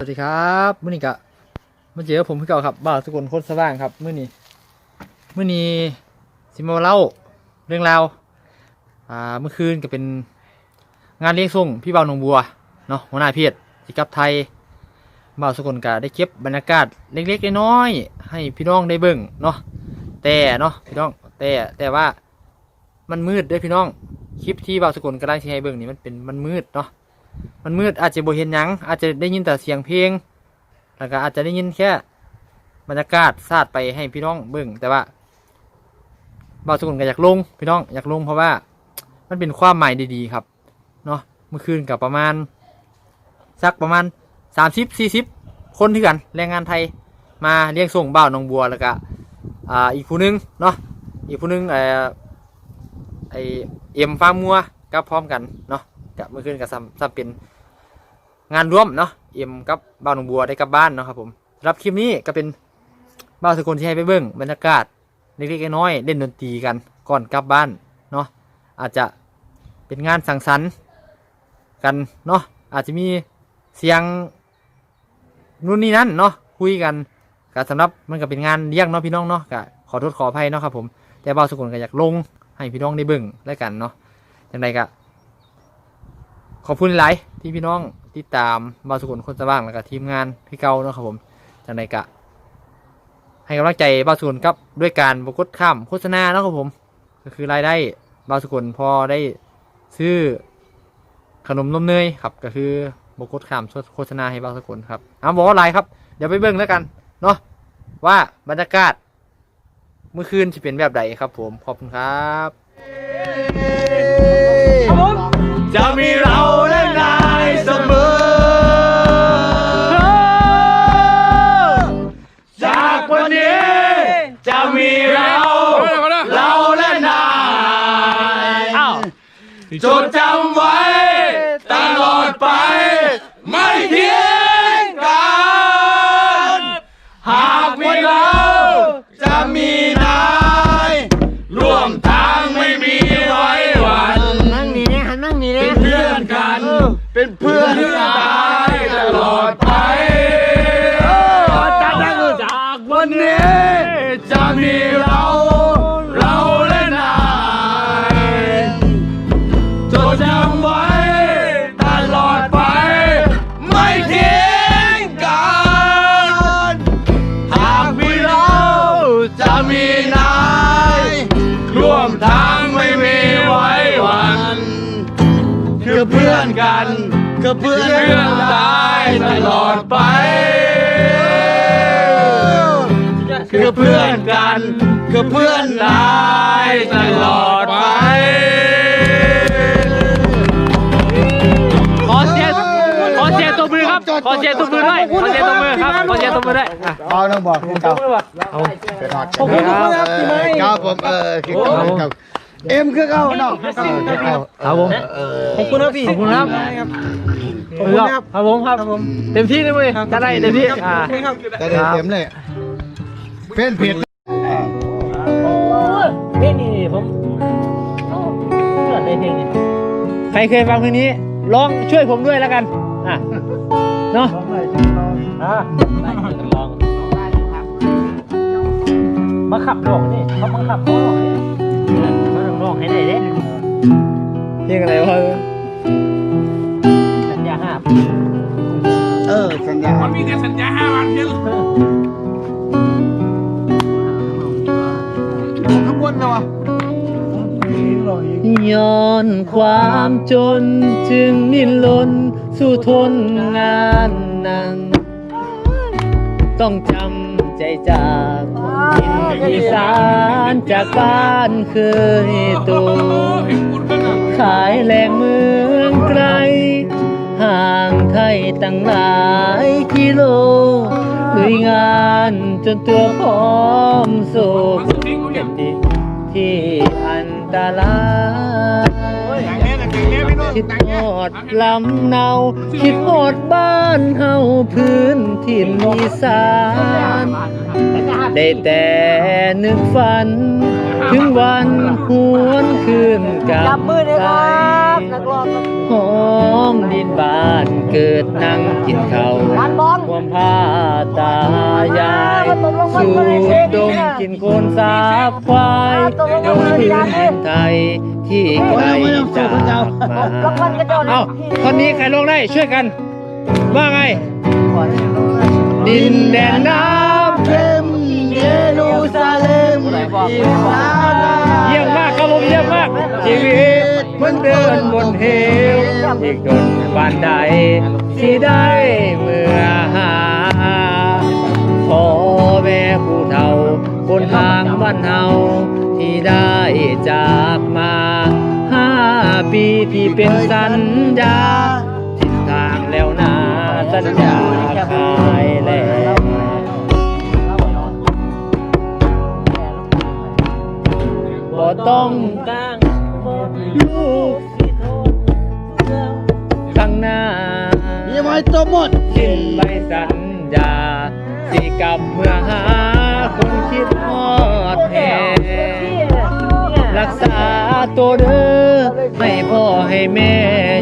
สวัสดีครับมื่อนี้กะมาเจอผมพี่เก่าครับบ่าวสกุลโคตรสว่างครับมื่อนี้มื่อนี้สิมาเล่าเรื่องราวอ่าเมื่อคืนก็เป็นงานเลี้ยงส่งพี่บ่าวหนองบัวเนาะหัวหน้าเพจที่กลับไทยบ่าวสกุลก็ได้เก็บบรรยากาศเล็กๆน้อยๆให้พี่น้องได้เบิ่งเนาะแต่เนาะพี่น้องแต่แต่ว่ามันมืดด้วยพี่น้องคลิปที่บ่าวสกุลกำลังที่ให้เบิ่งนี่มันเป็นมันมืดเนาะ มันมืดอาจจะบ่เห็นหยังอาจจะได้ยินแต่เสียงเพลง แล้วก็อาจจะได้ยินแค่บรรยากาศสาดไปให้พี่น้องเบิ่งแต่ว่าบ่าวสกุลก็อยากลงพี่น้องอยากลงเพราะว่ามันเป็นความหมายดีๆครับเนาะเมื่อคืนกับประมาณสักประมาณสามสิบสี่สิบคนที่กันแรงงานไทยมาเลี้ยงส่งบ่าวหนองบัวแล้วก็อ่าอีกผู้หนึงเนาะอีกผู้หนึงเอ่อไอเอ็มฟ้ามัวกับพร้อมกันเนาะ กับเมื่อคืนกับซ้ำซ้ำเป็นงานร่วมเนาะเอ็มกับบ้านหนองบัวได้กลับบ้านเนาะครับผมรับคลิปนี้ก็เป็นบ้านสกุลที่ให้ไปเบิ้งบรรยากาศเล็กๆน้อยๆเล่นดนตรีกันก่อนกลับบ้านเนาะอาจจะเป็นงานสังสรรค์กันเนาะอาจจะมีเสียงนู่นนี่นั่นเนาะคุยกันก็สำหรับมันก็เป็นงานเลี้ยงเนาะพี่น้องเนาะก็ขอโทษขออภัยเนาะครับผมแต่บ้านสกุลก็อยากลงให้พี่น้องได้เบิ่งแล้วกันเนาะจังใดก็ ขอบคุณหลายที่พี่น้องติดตามบาสุกุลคนสว่างแล้วก็ทีมงานพี่เก่าเนาะครับผมจังใดกะ ให้กำลังใจบาสุกุลครับด้วยการบกดข้ามโฆษณาเนาะครับผม ก็คือรายได้บาสุกุลพอได้ซื้อขนมนมเนยครับ ก็คือบกดข้ามโฆษณาให้บาสุกุลครับเอาบอกว่าไรครับเดี๋ยวไปเบิ่งแล้วกันเนาะว่าบรรยากาศเมื่อคืนจะเป็นแบบใดครับผมขอบคุณครับ จะมีเราและนายเสมอ จากวันนี้ จะมีเรา เราและนายจดจ จะมีเราเราและนายจดจำไว้ตลอดไป ไม่ทิ้งกันหากมีเราจะมีนายร่วมทางไม่มีไว้วันคือเพื่อนกัน คือเพื่อนเพื่อนตายตลอดไป คือเพื่อนกัน คือเพื่อนตายตลอดไป ขอเสียงขอเสียงตัวมือครับ ขอเสียงตัวมือด้วยขอเสียงตัวมือครับขอเสียงตัวมือด้วยอะเอาน้องบอกคุณเก่าเอาขอบคุณครับที่ไม่ครับผมเออคือเก่าเก่าเอ็มคือเก่าน้องเก่าเก่าครับผมขอบคุณครับพี่ขอบคุณครับขอบคุณครับครับผมครับผมเต็มที่เลยมั้ยจะได้เต็มที่อ่าแต่เดี๋ยวเต็มเลย เป็นผิดเพลงนี้ผมเกิดในเพลงนี้ใครเคยฟังเพลงนี้ร้องช่วยผมด้วยแล้วกันอะเนาะอะลองมาขับดอกนี่เขามาขับเขาดอกนี่เขาต้องร้องให้ได้เด้เพลงอะไรวะสัญญาห้าปีเออสัญญามันมีแต่สัญญาห้าวันเพียงขบว เลยวะย้อนความจนจึงนิ่นล้นสู่ทนงานหนัง ต้องจำใจจากดินอีสานจากบ้านเคยโตขายแรงเมืองไกล ห่างไทยตั้งหลายกิโลลุยงานจนตัวพร้อมโศกเป็นดิน ที่อันตรายคิดฮอดลำเนา คิดฮอดบ้านเฮาพื้นถิ่นอีสานได้แต่นึกฝัน ถึงวันหวนคืนกลับจั บมือเลยครับนักร้องครับห้องดินบ้านเกิดนั่งกินข้าวความผ้าตายายสูดดมกินโคนสาบควายดมพื้นดินไทยที่ไกลจากมาเอ้าตอนนี้ใครลงได้ช่วยกัน ว่าไง ดินแดนน้ำเข้มเยรูซาเล็มอิสราเอลเยี่ยมมากครับผมเยี่ยมมากชีวิตเห มันเดินบนเหวอีกดนบานใดที่ได้เมื่อหาพ่อแม่ผู้เฒ่าคนทางบ้านเฮาที่ได้จากมาห้าปีที่เป็นสัญญาทิศทางแล้วนาสัญญาขายแล้วบ่ต้อง กางลูกสิโทษข้างหน้ายังไม่ตัวหมดสิ้นใบสัญญาสิกลับเมื่อหาคนคิดฮอดแห่รักษาตัวเด้อให้พ่อให้แม่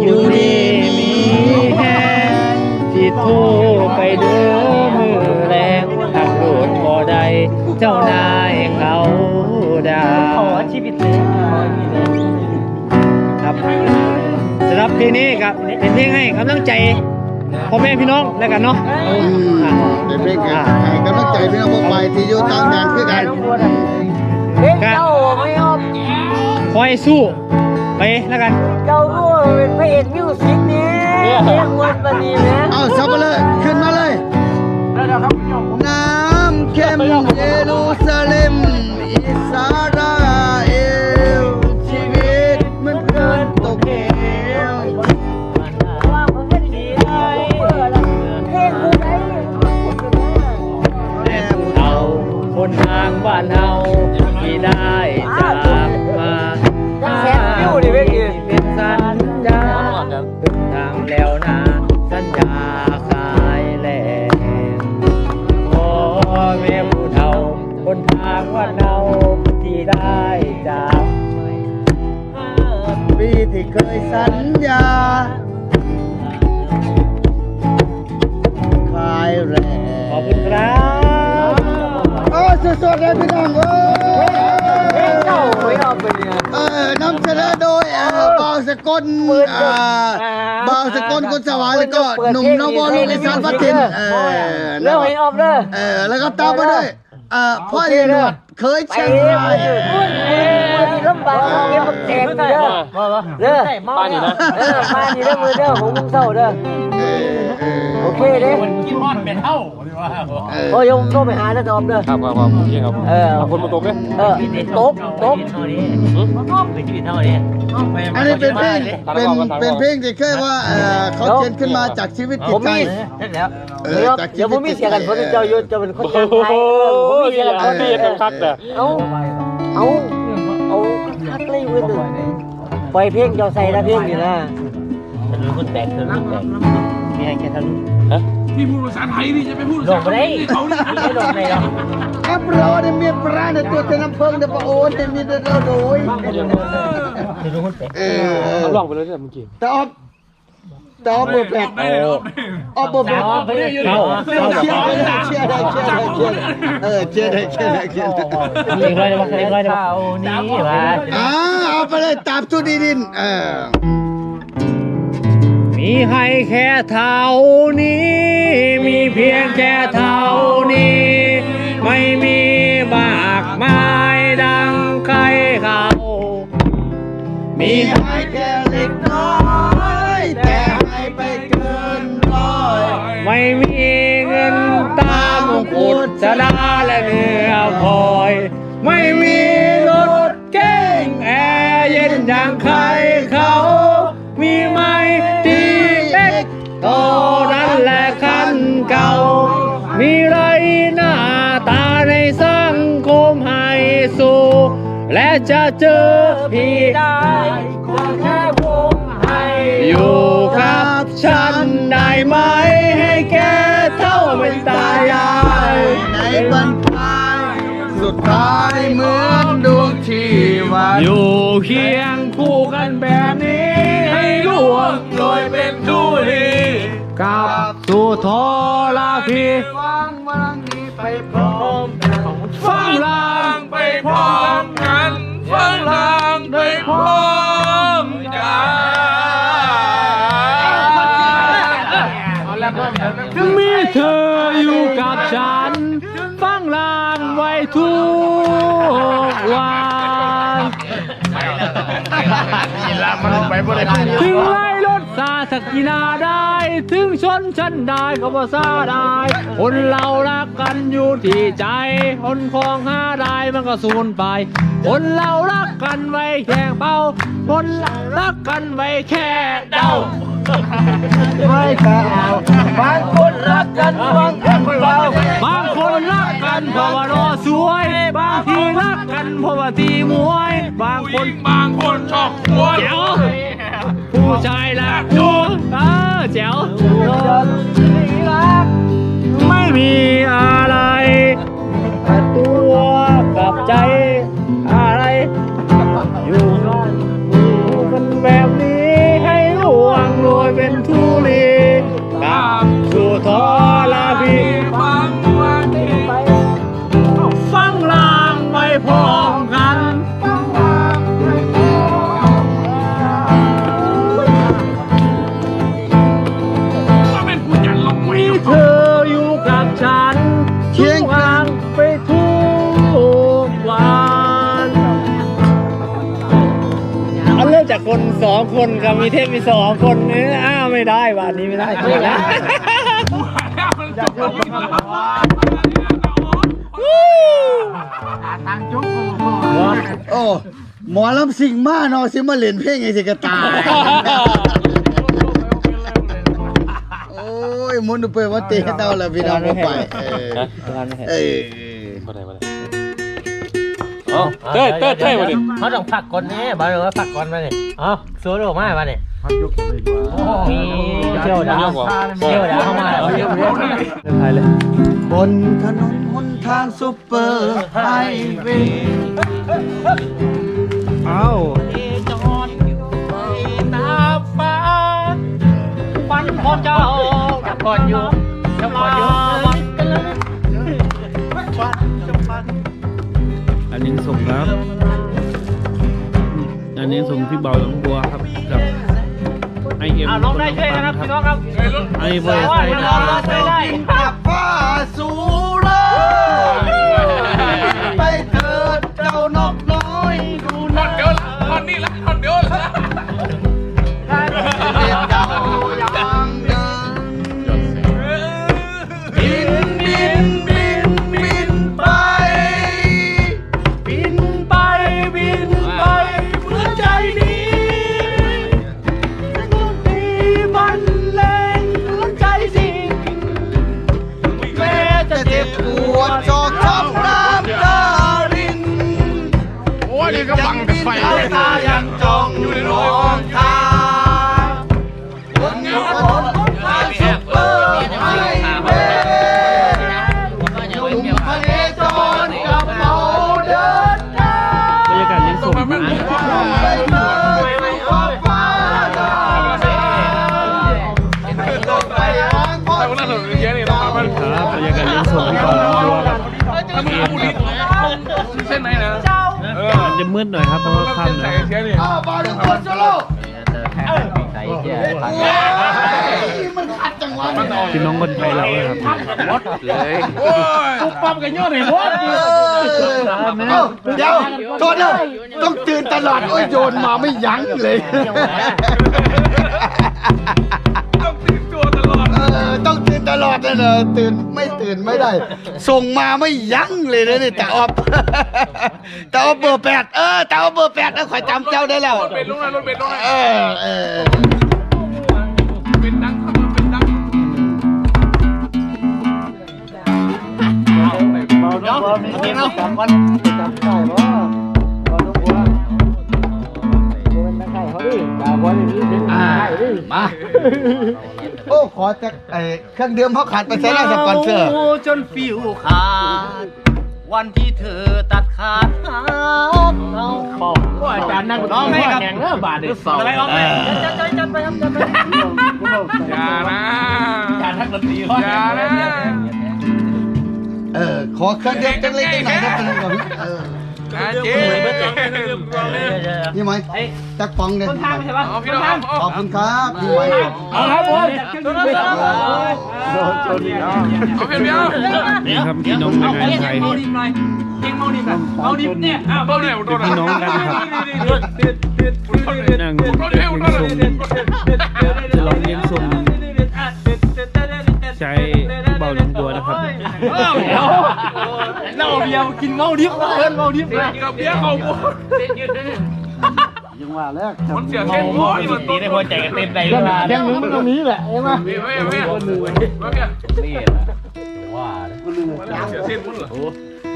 อยู่ดีมีแฮงที่โทรไปเด้อมือแรงหักโดดพอใดเจ้านาย ครับสำหรับเพลงนี้ครับเป็นเพลงให้กำลังใจพ่อแม่พี่น้องแล้วกันเนาะอืมเดี๋ยวเพลงกันให้กำลังใจพี่น้องพวกไปที่อยู่ต่างแดนคือกันเด็กเจ้าไม่ยอมคอยสู้ไปแล้วกันเจ้าก็เป็นพระเอกมิวสิกนี่เรียกวันปนีนะเอาซับมาเลยขึ้นมาเลยน้ำเข้มเยรูซาเล็มอิสราาถึงทางแล้วนะสัญญาขายแลพ่อแม่ผู้เฒ่าคนทางบ้านเฮาที่ได้จากปีที่เคยสัญญา ขายแรงขอบคุณครับโอ้สดๆเลยพี่น้องเอ้เพลงเจ้าไม่ยยอมเป็นเนี่ย เออนำเสนอโดยเอ่อบ่าวส กลอ่าบ่าวสกลคนสวรรค์แล้วก็หนุ่มนวลูกอีสานวัดถิ่นเออเรื่องไม่ยอมเลยเออแล้วก็ตามมาด้วยเอ่อพ่อเลี้ยงหนวดเคยไปเชียงเรื่อรายยลำบากเก็บแจกเด้อเด้อมานี่นะเออมานี่เด้อมือเด้อผมมึงเศร้าเด้อเออ เออโอเคเด้ กินมอนเป็นเท่าหรือว่าเออโอ้ยผมโทรไปหาแล้วตอบเด้อ ครับครับครับโอเคครับเออ คนมาตกเลยเออตกตกอันนี้เป็นเพลงเป็นเป็นเพลงที่เคยว่าเอ่อเขาเขียนขึ้นมาจากชีวิตจิผตมใจมีเอเดี๋อยวจากชีเดี๋ยวผวิตมมีจิตเสียใจกันผมเจ้าอยู่จะเป็นคนจังไทยผมมีเสียกันเขาตีกันคักแต่เอาเอาเอาคักเลยเว้ยตึปล่อยเพลงเจ้าใส่นะเพลงนี่นะฉันรู้คนแตกฉันรู้คนแตก มีอะไรแค่ทะลุพี่พูดภาษาไทยพี่จะไปพูดลงไปได้ไม่ลงไปหรอกแอปโรเนี่ยมีปลาในตัวเทน้ำเพิงเดปะโอนเนี่ยมีแต่เราโดยฉันรู้คนแตกเออลองไปเลยเนี่ยเมื่อกี้ตอบตอบเบอร์แปดออบเบอร์แปดเข้าเข้าเชียร์ได้เชียร์ได้เชียร์ได้เชียร์ได้เออเชียร์ได้เชียร์ได้เชียร์ได้เองร้อยได้ปะเองร้อยได้ปะนี่ว่าอ่าเอาไปเลยตามทุดีดินเออ มีให้แค่เท่านี้ มีเพียงแค่เท่านี้ ไม่มีมากมายดังใครเขา มีมีให้แค่เล็กน้อย แต่ให้ไปเกินร้อย ไม่มีเงินตามมงกุฎชดาและเนื้อพลอย ไม่มีรถเก่งแอร์เย็นอย่างใคร จะเจอพี่ได้ก็แค่วงให้อยู่กับฉันได้ไหมให้แกเท่าเป็นตายายในบรรพายสุดท้ายเหมือนดวงชีวันอยู่เคียงคู่กันแบบนี้ ให้ร่วมงโรยเป็นทุลีกลับสู่ทอลาพีฟังวันนี้ไปพร้อมกันฟังลา มกันมีเธออยู่กับฉัน ฟังลางไว้ทุกวันถึงไล่รถซา สักกินาได้ ถึงชนฉันได้ก็บ่ซาได้ คนเรารักกันอยู่ที่ใจ คนของห้าได้มันก็สูญไป คนเรารักกันไว้แค่เป้า คนเรารักกันไว้แค่เดาไม่กล่าวบางคนรักกันบางคนเบาบางคนรักกันเพราะว่ารอสวย บางทีรักกันเพราะว่าตีมวย บางคผู้หนญิงบางคนชอบหัวแจ๋ว ผู้ชายรักกูเออแจ๋วไม่มีอะไรแต่ตัวกับใจอะไร อยู่อยู่กันแบบนี้ให้ล่วงโรยเป็นทุลีตามสู่ทอง สองคนกับมีเทพมีสองคนนี่อ้าวไม่ได้วันนี้ไม่ได้ไม่ได้โอ้หมอลำสิงมาเนาะสิมาเล่นเพลงไงสิกระตายโอ้ยมุนดูเปิดว่าเตะเต้าแล้วพี่น้องบ่ไปเออ เออเต้ยเต้ยเต้ยมาดิเขาต้องผักก่อนนี่บาร์ว่าผักก่อนมาดิเอ้าสวนออกมามาดิมีเที่ยวดาวเที่ยวดาวเข้ามาแล้วเที่ยวดาวไทยเลยบนถนนหนทางซุปเปอร์ไฮเวย์เอ้าจอดอยู่ในน้ำฟ้าฟันของเจ้าจับก่อนอยู่ นนี้ส่งครับอันนี้ส่งพี่เบาหลวงบัวครับกับไอเอ็มเอาลงได้ช่วยนะครับพี่น้องครับไอเบอร์ว่าไซพี่คน้องรับช่วยได้กับฟ้าสูเลยไปเถิดเจ้านกน้อยดูท่อนะนเดียวละท่อนนี้ละท่อนเดียวละ กันไฟยังบินตายังจ้องอยู่ในรองทาง ครับเพราะว่าค่ำใส่แล้วเชียนี่อ้าวบอลหนึ่งคนโซโล่มันขัดจังหวะพี่น้องคนไทยเราเลยครับโอ้ยปั๊มกันยอดเลยพอดเดี๋ยวโทษนะต้องตื่นตลอดโอ้ยโยนมาไม่ยั้งเลยต้องตีตัวตล อดเออต้องตื่นตลอดนะเนอะตื่นไม่ตื่นไม่ได้ ส่งมาไม่ยั้งเลยนะเนี่ยแต่ออฟแต่ออฟเบอร์แปดเออแต่ออฟเบอร์แปดนะขอยจำเจ้าได้แล้วรถเบนลงนะรถเบนลงนะเออเออเป็นดังครับเป็นดังนี่เนาะจำวันจำได้บ่บ่ต้องกลัวอ่ามา โอ้ขอจากไอ้เครื่องดื่มเขาขาดไปใช้แล้วสปอนเซอร์จนฟิวขาด วันที่เธอตัดขาดหาเราอาจารย์นั่งร้องไม่กับแข่งเริ่มบาดเลยอะไรร้องไม่จัดจัดจัดไปครับจัดไปอย่านะอาจารย์ทักดนตรีเขาอย่านะเออขอเครื่องเด็กจังเลยจังไหนได้เป็นก่อนเออ นะเจ๊นี่ไหมจักปองเนี่ยเอาพี่น้องเอาขอบคุณครับพี่ไหมเอาครับผมเอาเพียงเดียวนี่ครับพี่น้องแรงงานไทยเบาเนี่ยโดนพี่น้องกันครับนั่งโดนเร็วโดนชมจะลองเลี้ยงชมใช้ผู้เบาหลงบัวนะครับ เราเบียร์กินเมาดิบเอิ้นเมาดิบเลยกับเบี้ยเขาบุยังว่าแล้วมันเสียเส้นโอ้ยมันตีในหัวใจกันเต็มใจเลยแค่มึงตรงนี้แหละใช่ไหมเบี้ยเบี้ยเบี้ยเบี้ยนี่ว่าเสียเส้นพุ่นเหรอ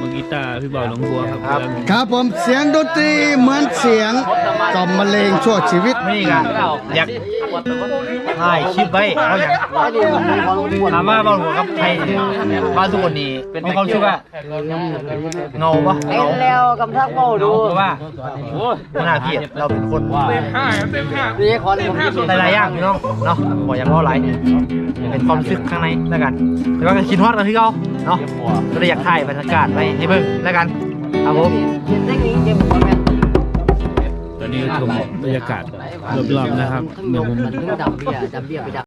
มือกีตาร์พี่เบาหลงบัวครับกำลังครับผมเสียงดนตรีเหมือนเสียงกล่อมมะเร็งชั่วชีวิตนี่กันอยากถ่ายคลิปไว้เอาอย่างถามว่าบอลหัวกับไทยบ้านทุกคนนี้มีความรู้สึกว่าเงาปะเงาแล้วกำทักเมาดูเพราะว่าขนาดพี่เราเป็นคนว่าเต็มห้าเต็มห้านี่ขอเลยผมหลายๆอย่างพี่น้องเนาะบอกอย่างว่าไรเป็นความรู้สึกข้างในแล้วกันแต่ว่าก็คิดฮอดกันที่เขาเนาะก็เลยอยากถ่ายบรรยากาศไว้ให้เบิ่งแล้วกันครับผมเห็นได้นี้เจ็บผมแม่ตอนนี้ก็ชมบรรยากาศรอบๆนะครับเดี๋ยวผมมันถึงดำเบี้ยดำเบี้ยไปดำ